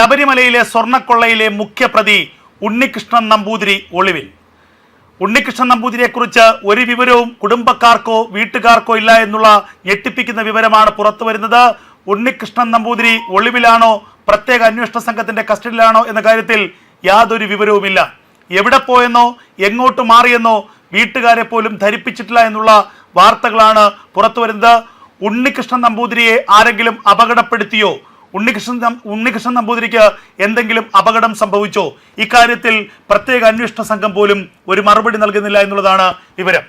ശബരിമലയിലെ സ്വർണക്കൊള്ളയിലെ മുഖ്യപ്രതി ഉണ്ണികൃഷ്ണൻ നമ്പൂതിരി ഒളിവിൽ. ഉണ്ണികൃഷ്ണൻ നമ്പൂതിരിയെക്കുറിച്ച് ഒരു വിവരവും കുടുംബക്കാർക്കോ വീട്ടുകാർക്കോ ഇല്ല എന്നുള്ള ഞെട്ടിപ്പിക്കുന്ന വിവരമാണ് പുറത്തു വരുന്നത്. ഉണ്ണികൃഷ്ണൻ നമ്പൂതിരി ഒളിവിലാണോ? പ്രത്യേക അന്വേഷണ സംഘത്തിന്റെ കസ്റ്റഡിയിലാണോ എന്ന കാര്യത്തിൽ യാതൊരു വിവരവുമില്ല. എവിടെ പോയെന്നോ എങ്ങോട്ട് മാറിയെന്നോ വീട്ടുകാരെ പോലും ധരിപ്പിച്ചിട്ടില്ല എന്നുള്ള വാർത്തകളാണ് പുറത്തു വരുന്നത്. ഉണ്ണികൃഷ്ണൻ നമ്പൂതിരിയെ ആരെങ്കിലും അപകടപ്പെടുത്തിയോ? ഉണ്ണികൃഷ്ണൻ ഉണ്ണികൃഷ്ണൻ നമ്പൂതിരിക്ക് എന്തെങ്കിലും അപകടം സംഭവിച്ചോ? ഇക്കാര്യത്തിൽ പ്രത്യേക അന്വേഷണ സംഘം പോലും ഒരു മറുപടി നൽകുന്നില്ല എന്നുള്ളതാണ് വിവരം.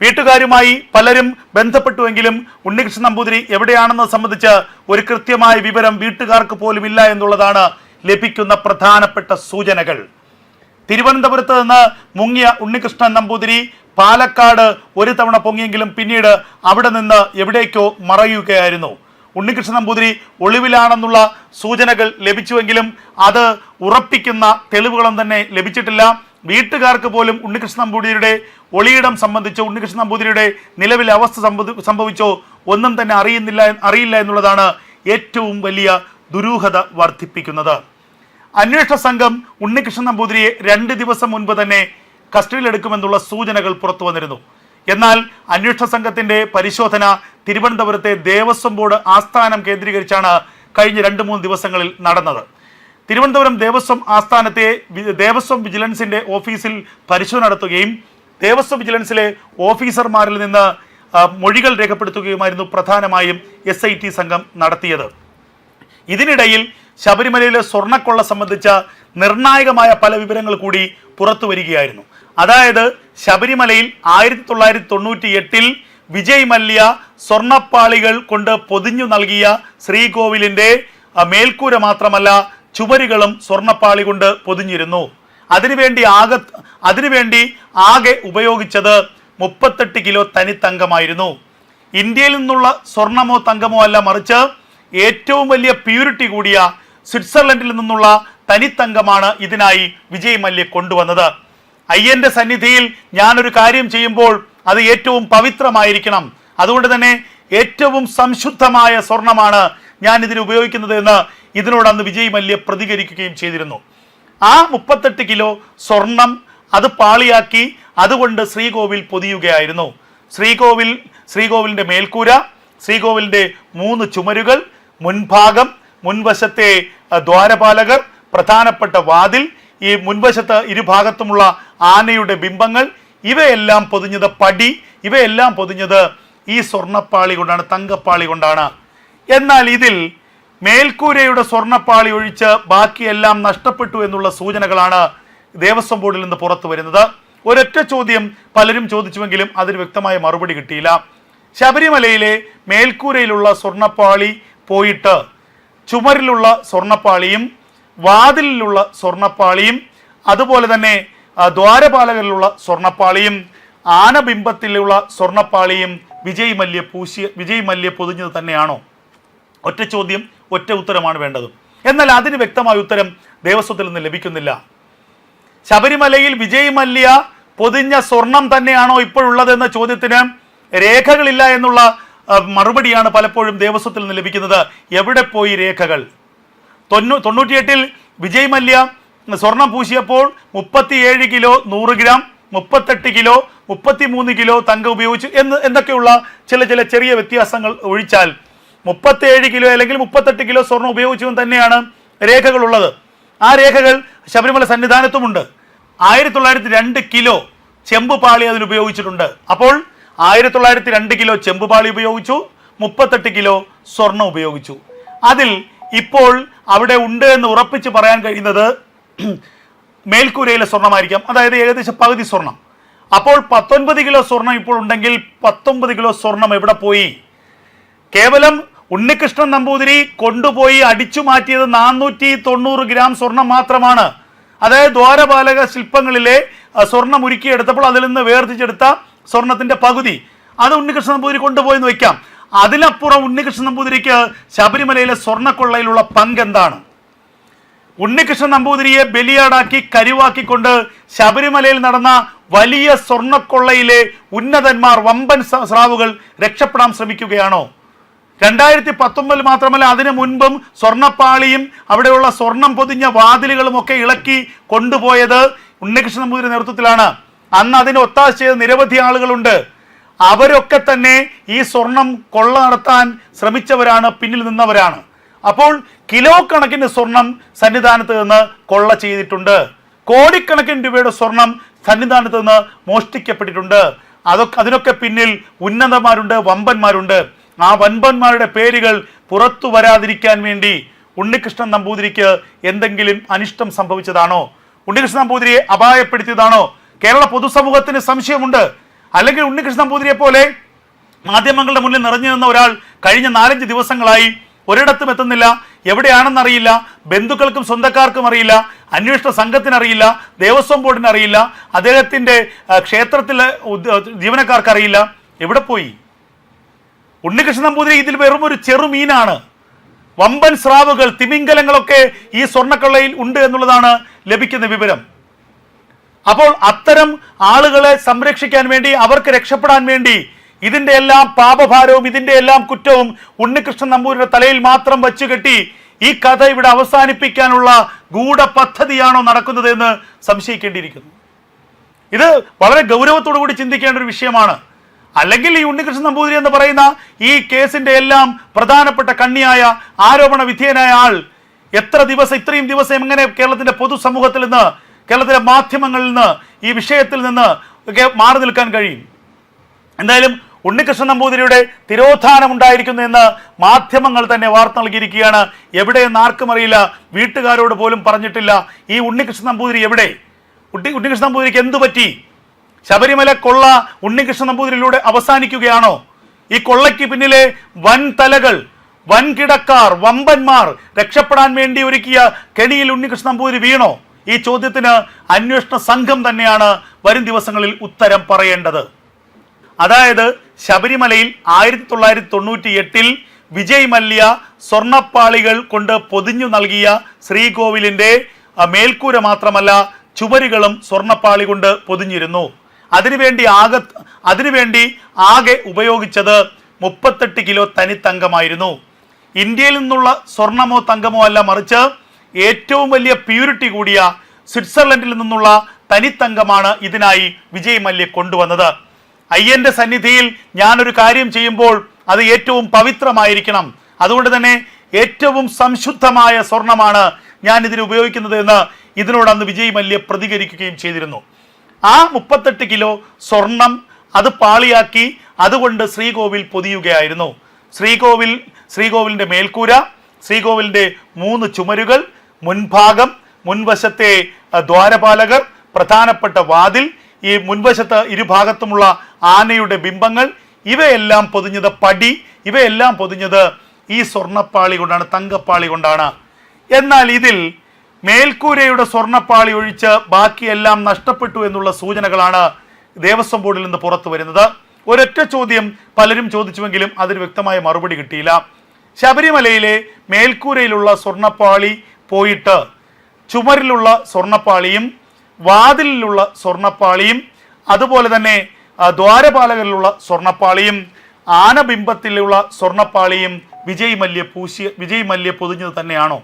വീട്ടുകാരുമായി പലരും ബന്ധപ്പെട്ടുവെങ്കിലും ഉണ്ണികൃഷ്ണൻ നമ്പൂതിരി എവിടെയാണെന്ന് സംബന്ധിച്ച് ഒരു കൃത്യമായ വിവരം വീട്ടുകാർക്ക് പോലും ഇല്ല എന്നുള്ളതാണ് ലഭിക്കുന്ന പ്രധാനപ്പെട്ട സൂചനകൾ. തിരുവനന്തപുരത്ത് നിന്ന് മുങ്ങിയ ഉണ്ണികൃഷ്ണൻ നമ്പൂതിരി പാലക്കാട് ഒരു തവണ പൊങ്ങിയെങ്കിലും പിന്നീട് അവിടെ നിന്ന് എവിടേക്കോ മറയുകയായിരുന്നു. ഉണ്ണികൃഷ്ണൻ നമ്പൂതിരി ഒളിവിലാണെന്നുള്ള സൂചനകൾ ലഭിച്ചുവെങ്കിലും അത് ഉറപ്പിക്കുന്ന തെളിവുകളും തന്നെ ലഭിച്ചിട്ടില്ല. വീട്ടുകാർക്ക് പോലും ഉണ്ണികൃഷ്ണൻ നമ്പൂതിരിയുടെ ഒളിയിടം സംബന്ധിച്ചോ ഉണ്ണികൃഷ്ണൻ നമ്പൂതിരിയുടെ നിലവിലെ അവസ്ഥ സംഭവിച്ചോ ഒന്നും തന്നെ അറിയുന്നില്ല അറിയില്ല എന്നുള്ളതാണ് ഏറ്റവും വലിയ ദുരൂഹത വർദ്ധിപ്പിക്കുന്നത്. അന്വേഷണ സംഘം ഉണ്ണികൃഷ്ണൻ നമ്പൂതിരിയെ രണ്ട് ദിവസം മുൻപ് തന്നെ കസ്റ്റഡിയിലെടുക്കുമെന്നുള്ള സൂചനകൾ പുറത്തു വന്നിരുന്നു എന്നാൽ അന്വേഷണ സംഘത്തിന്റെ പരിശോധന തിരുവനന്തപുരത്തെ ദേവസ്വം ബോർഡ് ആസ്ഥാനം കേന്ദ്രീകരിച്ചാണ് കഴിഞ്ഞ രണ്ട് മൂന്ന് ദിവസങ്ങളിൽ നടന്നത്. തിരുവനന്തപുരം ദേവസ്വം ആസ്ഥാനത്തെ ദേവസ്വം വിജിലൻസിന്റെ ഓഫീസിൽ പരിശോധന നടത്തുകയും ദേവസ്വം വിജിലൻസിലെ ഓഫീസർമാരിൽ നിന്ന് മൊഴികൾ രേഖപ്പെടുത്തുകയുമായിരുന്നു പ്രധാനമായും എസ് ഐ ടി സംഘം നടത്തിയത്. ഇതിനിടയിൽ ശബരിമലയിലെ സ്വർണക്കൊള്ള സംബന്ധിച്ച നിർണായകമായ പല വിവരങ്ങൾ കൂടി പുറത്തു വരികയായിരുന്നു അതായത് ശബരിമലയിൽ ആയിരത്തി തൊള്ളായിരത്തി തൊണ്ണൂറ്റി എട്ടിൽ വിജയ് മല്യ സ്വർണപ്പാളികൾ കൊണ്ട് പൊതിഞ്ഞു നൽകിയ ശ്രീകോവിലിന്റെ മേൽക്കൂര മാത്രമല്ല ചുവരുകളും സ്വർണപ്പാളി കൊണ്ട് പൊതിഞ്ഞിരുന്നു. അതിനുവേണ്ടി ആകെ അതിനുവേണ്ടി ആകെ ഉപയോഗിച്ചത് മുപ്പത്തെട്ട് കിലോ തനിത്തങ്കമായിരുന്നു. ഇന്ത്യയിൽ നിന്നുള്ള സ്വർണമോ തങ്കമോ അല്ല മറിച്ച് ഏറ്റവും വലിയ പ്യൂരിറ്റി കൂടിയ സ്വിറ്റ്സർലൻഡിൽ നിന്നുള്ള തനിത്തങ്കമാണ് ഇതിനായി വിജയ് മല്യ കൊണ്ടുവന്നത്. അയ്യന്റെ സന്നിധിയിൽ ഞാനൊരു കാര്യം ചെയ്യുമ്പോൾ അത് ഏറ്റവും പവിത്രമായിരിക്കണം. അതുകൊണ്ട് തന്നെ ഏറ്റവും സംശുദ്ധമായ സ്വർണമാണ് ഞാൻ ഇതിന് ഉപയോഗിക്കുന്നത് എന്ന് ഇതിനോട് അന്ന് വിജയ് മല്യ പ്രതികരിക്കുകയും ചെയ്തിരുന്നു. ആ മുപ്പത്തെട്ട് കിലോ സ്വർണം അത് പാളിയാക്കി അതുകൊണ്ട് ശ്രീകോവിൽ പൊതിയുകയായിരുന്നു. ശ്രീകോവിൽ ശ്രീകോവിലിന്റെ മേൽക്കൂര ശ്രീകോവിലിന്റെ മൂന്ന് ചുമരുകൾ മുൻഭാഗം മുൻവശത്തെ ദ്വാരപാലകർ പ്രധാനപ്പെട്ട വാതിൽ ഈ മുൻവശത്ത് ഇരുഭാഗത്തുമുള്ള ആനയുടെ ബിംബങ്ങൾ ഇവയെല്ലാം പൊതിഞ്ഞത് പടി ഇവയെല്ലാം പൊതിഞ്ഞത് ഈ സ്വർണപ്പാളി കൊണ്ടാണ് തങ്കപ്പാളി കൊണ്ടാണ്. എന്നാൽ ഇതിൽ മേൽക്കൂരയുടെ സ്വർണപ്പാളി ഒഴിച്ച് ബാക്കിയെല്ലാം നഷ്ടപ്പെട്ടു എന്നുള്ള സൂചനകളാണ് ദേവസ്വം ബോർഡിൽ നിന്ന് പുറത്തു വരുന്നത്. ഒരൊറ്റ ചോദ്യം പലരും ചോദിച്ചുവെങ്കിലും അതിന് വ്യക്തമായ മറുപടി കിട്ടിയില്ല. ശബരിമലയിലെ മേൽക്കൂരയിലുള്ള സ്വർണപ്പാളി പോയിട്ട് ചുമരിലുള്ള സ്വർണപ്പാളിയും വാതിലിലുള്ള സ്വർണപ്പാളിയും അതുപോലെ തന്നെ ആ, ദ്വാരപാലകരിലുള്ള സ്വർണപ്പാളിയും ആനബിംബത്തിലുള്ള സ്വർണപ്പാളിയും വിജയ് മല്യ പൂശിയ വിജയ് മല്യ പൊതിഞ്ഞത് തന്നെയാണോ? ഒറ്റ ചോദ്യം ഒറ്റ ഉത്തരമാണ് വേണ്ടത്. എന്നാൽ അതിന് വ്യക്തമായ ഉത്തരം ദേവസ്വത്തിൽ നിന്ന് ലഭിക്കുന്നില്ല. ശബരിമലയിൽ വിജയ് മല്യ പൊതിഞ്ഞ സ്വർണം തന്നെയാണോ ഇപ്പോഴുള്ളത് എന്ന ചോദ്യത്തിന് രേഖകളില്ല എന്നുള്ള മറുപടിയാണ് പലപ്പോഴും ദേവസ്വത്തിൽ നിന്ന് ലഭിക്കുന്നത്. എവിടെ പോയി രേഖകൾ? തൊണ്ണൂ തൊണ്ണൂറ്റിയെട്ടിൽ വിജയ് മല്യ സ്വർണം പൂശിയപ്പോൾ മുപ്പത്തിയേഴ് കിലോ നൂറ് ഗ്രാം മുപ്പത്തെട്ട് കിലോ മുപ്പത്തിമൂന്ന് കിലോ തങ്കം ഉപയോഗിച്ചു എന്ന് എന്തൊക്കെയുള്ള ചില ചില ചെറിയ വ്യത്യാസങ്ങൾ ഒഴിച്ചാൽ മുപ്പത്തിയേഴ് കിലോ അല്ലെങ്കിൽ മുപ്പത്തെട്ട് കിലോ സ്വർണം ഉപയോഗിച്ചു തന്നെയാണ് രേഖകളുള്ളത്. ആ രേഖകൾ ശബരിമല സന്നിധാനത്തുമുണ്ട്. ആയിരത്തി തൊള്ളായിരത്തി രണ്ട് കിലോ ചെമ്പ് പാളി അതിൽ ഉപയോഗിച്ചിട്ടുണ്ട്. അപ്പോൾ ആയിരത്തി തൊള്ളായിരത്തി രണ്ട് കിലോ ചെമ്പ് പാളി ഉപയോഗിച്ചു മുപ്പത്തെട്ട് കിലോ സ്വർണം ഉപയോഗിച്ചു. അതിൽ ഇപ്പോൾ അവിടെ ഉണ്ട് എന്ന് ഉറപ്പിച്ച് പറയാൻ കഴിയുന്നത് മേൽക്കൂരയിലെ സ്വർണമായിരിക്കാം. അതായത് ഏകദേശം പകുതി സ്വർണം. അപ്പോൾ പത്തൊൻപത് കിലോ സ്വർണം ഇപ്പോൾ ഉണ്ടെങ്കിൽ പത്തൊമ്പത് കിലോ സ്വർണം എവിടെ പോയി? കേവലം ഉണ്ണികൃഷ്ണൻ നമ്പൂതിരി കൊണ്ടുപോയി അടിച്ചു മാറ്റിയത് നാനൂറ്റി തൊണ്ണൂറ് ഗ്രാം സ്വർണം മാത്രമാണ്. അതായത് ദ്വാരപാലക ശില്പങ്ങളിലെ സ്വർണം ഉരുക്കിയെടുത്തപ്പോൾ അതിൽ നിന്ന് വേർതിരിച്ചെടുത്ത സ്വർണത്തിന്റെ പകുതി. അത് ഉണ്ണികൃഷ്ണൻ നമ്പൂതിരി കൊണ്ടുപോയെന്ന് വെക്കാം അതിനപ്പുറം ഉണ്ണികൃഷ്ണൻ നമ്പൂതിരിക്ക് ശബരിമലയിലെ സ്വർണക്കൊള്ളയിലുള്ള പങ്ക് എന്താണ് ഉണ്ണികൃഷ്ണൻ നമ്പൂതിരിയെ ബലിയാടാക്കി കരുവാക്കിക്കൊണ്ട് ശബരിമലയിൽ നടന്ന വലിയ സ്വർണക്കൊള്ളയിലെ ഉന്നതന്മാർ വമ്പൻ സ്രാവുകൾ രക്ഷപ്പെടാൻ ശ്രമിക്കുകയാണോ? രണ്ടായിരത്തി പത്തൊമ്പതിൽ മാത്രമല്ല അതിനു മുൻപും സ്വർണപ്പാളിയും അവിടെയുള്ള സ്വർണം പൊതിഞ്ഞ വാതിലുകളും ഒക്കെ ഇളക്കി കൊണ്ടുപോയത് ഉണ്ണികൃഷ്ണൻ നമ്പൂതിരി നേതൃത്വത്തിലാണ്. അന്ന് അതിന് ഒത്താശ ചെയ്ത നിരവധി ആളുകളുണ്ട്. അവരൊക്കെ തന്നെ ഈ സ്വർണം കൊള്ള നടത്താൻ ശ്രമിച്ചവരാണ് പിന്നിൽ നിന്നവരാണ്. അപ്പോൾ കിലോ കണക്കിന് സ്വർണം സന്നിധാനത്ത് നിന്ന് കൊള്ള ചെയ്തിട്ടുണ്ട്. കോടിക്കണക്കിന് രൂപയുടെ സ്വർണം സന്നിധാനത്ത് നിന്ന് മോഷ്ടിക്കപ്പെട്ടിട്ടുണ്ട്. അതൊക്കെ അതിനൊക്കെ പിന്നിൽ ഉന്നതന്മാരുണ്ട് വമ്പന്മാരുണ്ട്. ആ വമ്പന്മാരുടെ പേരുകൾ പുറത്തു വരാതിരിക്കാൻ വേണ്ടി ഉണ്ണികൃഷ്ണൻ നമ്പൂതിരിക്ക് എന്തെങ്കിലും അനിഷ്ടം സംഭവിച്ചതാണോ? ഉണ്ണികൃഷ്ണൻ നമ്പൂതിരിയെ അപായപ്പെടുത്തിയതാണോ? കേരള പൊതുസമൂഹത്തിന് സംശയമുണ്ട്. അല്ലെങ്കിൽ ഉണ്ണികൃഷ്ണൻ നമ്പൂതിരിയെ പോലെ മാധ്യമങ്ങളുടെ മുന്നിൽ നിറഞ്ഞു നിന്ന ഒരാൾ കഴിഞ്ഞ നാലഞ്ച് ദിവസങ്ങളായി ഒരിടത്തും എത്തുന്നില്ല. എവിടെയാണെന്ന് അറിയില്ല ബന്ധുക്കൾക്കും സ്വന്തക്കാർക്കും അറിയില്ല. അന്വേഷണ സംഘത്തിനറിയില്ല. ദേവസ്വം ബോർഡിന് അറിയില്ല അദ്ദേഹത്തിന്റെ ആ, ക്ഷേത്രത്തിലെ ജീവനക്കാർക്ക് അറിയില്ല എവിടെ പോയി? ഉണ്ണികൃഷ്ണൻ നമ്പൂതിരി ഇതിൽ വെറും ഒരു ചെറുമീനാണ് വമ്പൻ സ്രാവുകൾ തിമിംഗലങ്ങളൊക്കെ ഈ സ്വർണക്കൊള്ളയിൽ ഉണ്ട് എന്നുള്ളതാണ് ലഭിക്കുന്ന വിവരം. അപ്പോൾ അത്തരം ആളുകളെ സംരക്ഷിക്കാൻ വേണ്ടി അവർക്ക് രക്ഷപ്പെടാൻ വേണ്ടി ഇതിന്റെ എല്ലാം പാപഭാരവും ഇതിന്റെ എല്ലാം കുറ്റവും ഉണ്ണികൃഷ്ണൻ നമ്പൂരിയുടെ തലയിൽ മാത്രം വച്ചുകെട്ടി ഈ കഥ ഇവിടെ അവസാനിപ്പിക്കാനുള്ള ഗൂഢ പദ്ധതിയാണോ നടക്കുന്നത് എന്ന് സംശയിക്കേണ്ടിയിരിക്കുന്നു. ഇത് വളരെ ഗൗരവത്തോടു കൂടി ചിന്തിക്കേണ്ട ഒരു വിഷയമാണ്. അല്ലെങ്കിൽ ഈ ഉണ്ണികൃഷ്ണൻ നമ്പൂതിരി എന്ന് പറയുന്ന ഈ കേസിന്റെ എല്ലാം പ്രധാനപ്പെട്ട കണ്ണിയായ ആരോപണ വിധേയനായ ആൾ എത്ര ദിവസം ഇത്രയും ദിവസം എങ്ങനെ കേരളത്തിന്റെ പൊതുസമൂഹത്തിൽ നിന്ന് കേരളത്തിലെ മാധ്യമങ്ങളിൽ നിന്ന് ഈ വിഷയത്തിൽ നിന്ന് മാറി നിൽക്കാൻ കഴിയും? എന്തായാലും ഉണ്ണികൃഷ്ണൻ നമ്പൂതിരിയുടെ തിരോധാനം ഉണ്ടായിരിക്കുന്നു എന്ന് മാധ്യമങ്ങൾ തന്നെ വാർത്ത നൽകിയിരിക്കുകയാണ്. എവിടെയെന്ന് ആർക്കും അറിയില്ല. വീട്ടുകാരോട് പോലും പറഞ്ഞിട്ടില്ല. ഈ ഉണ്ണികൃഷ്ണൻ നമ്പൂതിരി എവിടെ? ഉണ്ണി ഉണ്ണികൃഷ്ണൻ നമ്പൂതിരിക്ക് എന്തു പറ്റി? ശബരിമല കൊള്ള ഉണ്ണികൃഷ്ണൻ നമ്പൂതിരിയിലൂടെ അവസാനിക്കുകയാണോ? ഈ കൊള്ളയ്ക്ക് പിന്നിലെ വൻതലകൾ വൻകിടക്കാർ വമ്പന്മാർ രക്ഷപ്പെടാൻ വേണ്ടി ഒരുക്കിയ കെണിയിൽ ഉണ്ണികൃഷ്ണൻ നമ്പൂതിരി വീണോ? ഈ ചോദ്യത്തിന് അന്വേഷണ സംഘം തന്നെയാണ് വരും ദിവസങ്ങളിൽ ഉത്തരം പറയേണ്ടത്. അതായത് ശബരിമലയിൽ ആയിരത്തി തൊള്ളായിരത്തി തൊണ്ണൂറ്റി എട്ടിൽ വിജയ് മല്യ സ്വർണപ്പാളികൾ കൊണ്ട് പൊതിഞ്ഞു നൽകിയ ശ്രീകോവിലിന്റെ മേൽക്കൂര മാത്രമല്ല ചുവരുകളും സ്വർണപ്പാളി കൊണ്ട് പൊതിഞ്ഞിരുന്നു. അതിനുവേണ്ടി ആകെ അതിനുവേണ്ടി ആകെ ഉപയോഗിച്ചത് മുപ്പത്തെട്ട് കിലോ തനിത്തങ്കമായിരുന്നു. ഇന്ത്യയിൽ നിന്നുള്ള സ്വർണമോ തങ്കമോ അല്ല മറിച്ച് ഏറ്റവും വലിയ പ്യൂരിറ്റി കൂടിയ സ്വിറ്റ്സർലൻഡിൽ നിന്നുള്ള തനിത്തങ്കമാണ് ഇതിനായി വിജയ് മല്യ കൊണ്ടുവന്നത്. അയ്യന്റെ സന്നിധിയിൽ ഞാനൊരു കാര്യം ചെയ്യുമ്പോൾ അത് ഏറ്റവും പവിത്രമായിരിക്കണം. അതുകൊണ്ട് തന്നെ ഏറ്റവും സംശുദ്ധമായ സ്വർണമാണ് ഞാൻ ഇതിന് ഉപയോഗിക്കുന്നത് എന്ന് ഇതിനോട് അന്ന് വിജയ് മല്യ പ്രതികരിക്കുകയും ചെയ്തിരുന്നു. ആ മുപ്പത്തെട്ട് കിലോ സ്വർണം അത് പാളിയാക്കി അതുകൊണ്ട് ശ്രീകോവിൽ പൊതിയുകയായിരുന്നു. ശ്രീകോവിൽ ശ്രീകോവിലിന്റെ മേൽക്കൂര ശ്രീകോവിലിന്റെ മൂന്ന് ചുമരുകൾ മുൻഭാഗം മുൻവശത്തെ ദ്വാരപാലകർ പ്രധാനപ്പെട്ട വാതിൽ ഈ മുൻവശത്ത് ഇരുഭാഗത്തുമുള്ള ആനയുടെ ബിംബങ്ങൾ ഇവയെല്ലാം പൊതിഞ്ഞത് പടി ഇവയെല്ലാം പൊതിഞ്ഞത് ഈ സ്വർണപ്പാളി കൊണ്ടാണ് തങ്കപ്പാളി കൊണ്ടാണ്. എന്നാൽ ഇതിൽ മേൽക്കൂരയുടെ സ്വർണപ്പാളി ഒഴിച്ച് ബാക്കിയെല്ലാം നഷ്ടപ്പെട്ടു എന്നുള്ള സൂചനകളാണ് ദേവസ്വം ബോർഡിൽ നിന്ന് പുറത്തു വരുന്നത്. ഒരൊറ്റ ചോദ്യം പലരും ചോദിച്ചുവെങ്കിലും അതിന് വ്യക്തമായ മറുപടി കിട്ടിയില്ല. ശബരിമലയിലെ മേൽക്കൂരയിലുള്ള സ്വർണപ്പാളി പോയിട്ട് ചുമരിലുള്ള സ്വർണപ്പാളിയും വാതിലിലുള്ള സ്വർണപ്പാളിയും അതുപോലെ തന്നെ ദ്വാരപാലകളിലുള്ള സ്വർണപ്പാളിയും ആനബിംബത്തിലുള്ള സ്വർണപ്പാളിയും വിജയ് മല്യ പൂശിയ വിജയ് മല്യ പൊതിഞ്ഞത് തന്നെയാണോ?